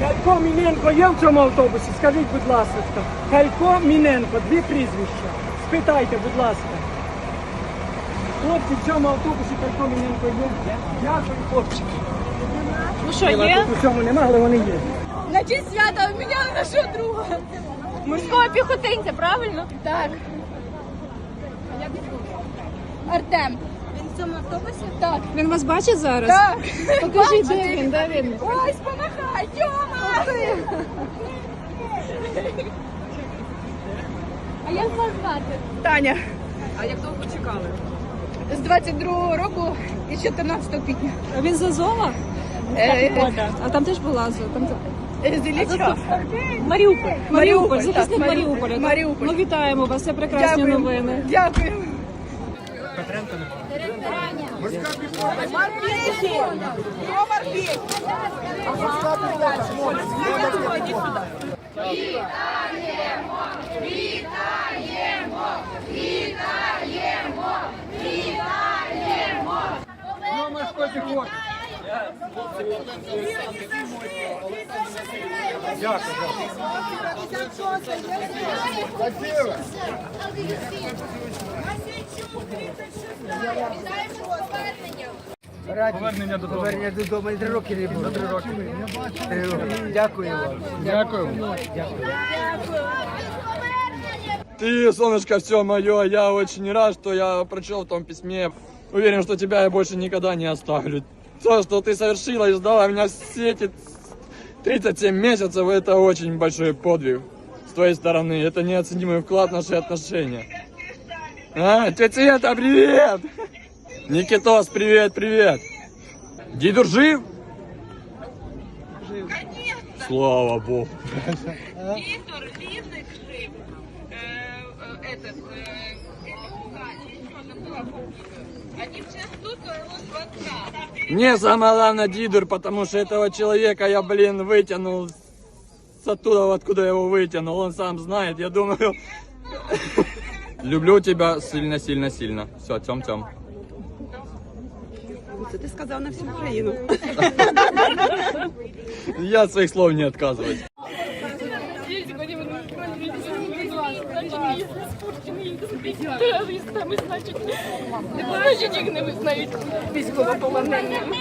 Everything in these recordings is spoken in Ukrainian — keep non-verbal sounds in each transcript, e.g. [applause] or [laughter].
Калько Міненко є в цьому автобусі? Скажіть, будь ласка. Калько Міненко, дві прізвища. Спитайте, будь ласка. Хлопці, в цьому автобусі Калько Міненко є? Дякую, хлопчики. Ну що, є? тут у цьому нема, але вони є. На честь свята обміняли нашого друга. Морського піхотинця, правильно? Так. Артем. Він в цьому автобусі? Так. Він вас бачить зараз? Так. Покажіть, де він, де він. Ось помахай, Тьома! А як вас звати? Таня. А як довго чекали? З 22-го року і 14 квітня. А він з Азова? Е, А там теж була Азова. Там... е, З Ілліча. Маріуполь. Маріуполь, захисник так, Маріуполя. Маріуполь. Ну вітаємо вас, це прекрасні Дякую. новини. Дякую. Повернення додому. Повернення додому. І три роки не було. Три роки. Три роки. Дякую вам. Дякую. Ты, солнышко, все мое, я очень рад, что я прочел в том письме. Уверен, что тебя я больше никогда не оставлю. То, что ты совершила и ждала меня все эти 37 месяцев, это очень большой подвиг с твоей стороны. Это неоценимый вклад в наши отношения. А, тетя Света, привет! Никитос, привет, привет! Дидур жив? Жив. Слава Богу. Виктор, Лизик жив. Э, э, этот, э, Илюха, и еще забыла фамилию. Они все ждут твоего звонка. Мне самое главное Дидур, потому что этого человека я, блин, вытянул с оттуда, откуда я его вытянул. Он сам знает, я думаю. [laughs] Люблю тебя сильно-сильно-сильно. Все, тем-тем. Це ти сказав на всю Україну. [laughs] Я от своих слов не отказываюсь. Терористами, значить, значить їх не визнають військовополоненими.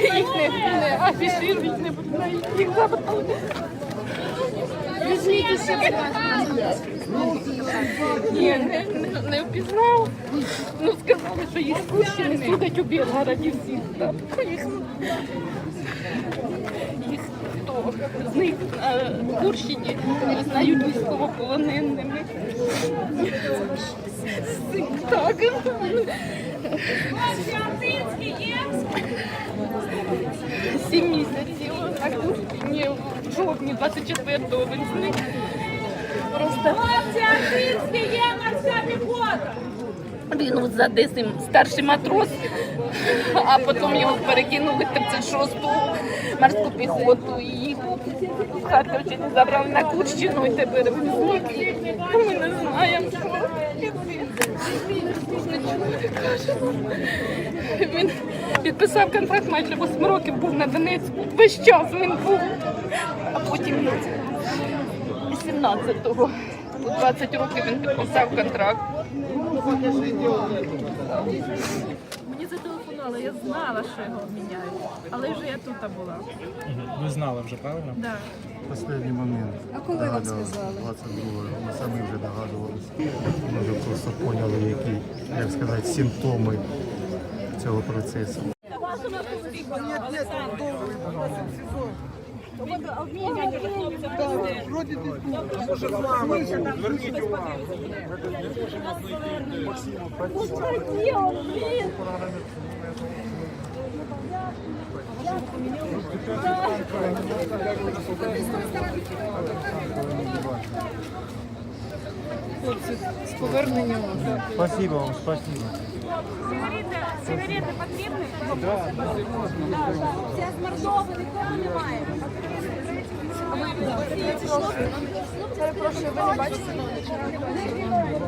Їх не, не афішують, не визнають, їх забрали. Ні, не, не, не впізнав. Ну, сказали, що їх Курщини судять у Білгороді всіх. Їх хто з них е, в Курщині визнають військовополоненими. Так. Сім місяців. А Курщині в жовтні 24-го він зник. Просто він от за десим старший матрос, а потім його перекинули в 36-ту морську піхоту. І в Харківщині забрали на Курщину і тепер він зник. Ми не знаємо. Він підписав контракт майже 8 років, був на Донецьку. Весь час він був. А потім 18-го. 20 років він підписав контракт. Зателефонували, я знала, що його обміняють, але вже я тут була. Ви знали вже, правильно? Да. Останній момент. А коли вам сказали? 22-го. Ми самі вже догадувалися. Ми вже просто поняли, які, як сказати, симптоми цього процесу. Хлопці, з поверненням. Спасибо вам, спасибо. Сигарети потрібні? Перепрошую, ви не бачите?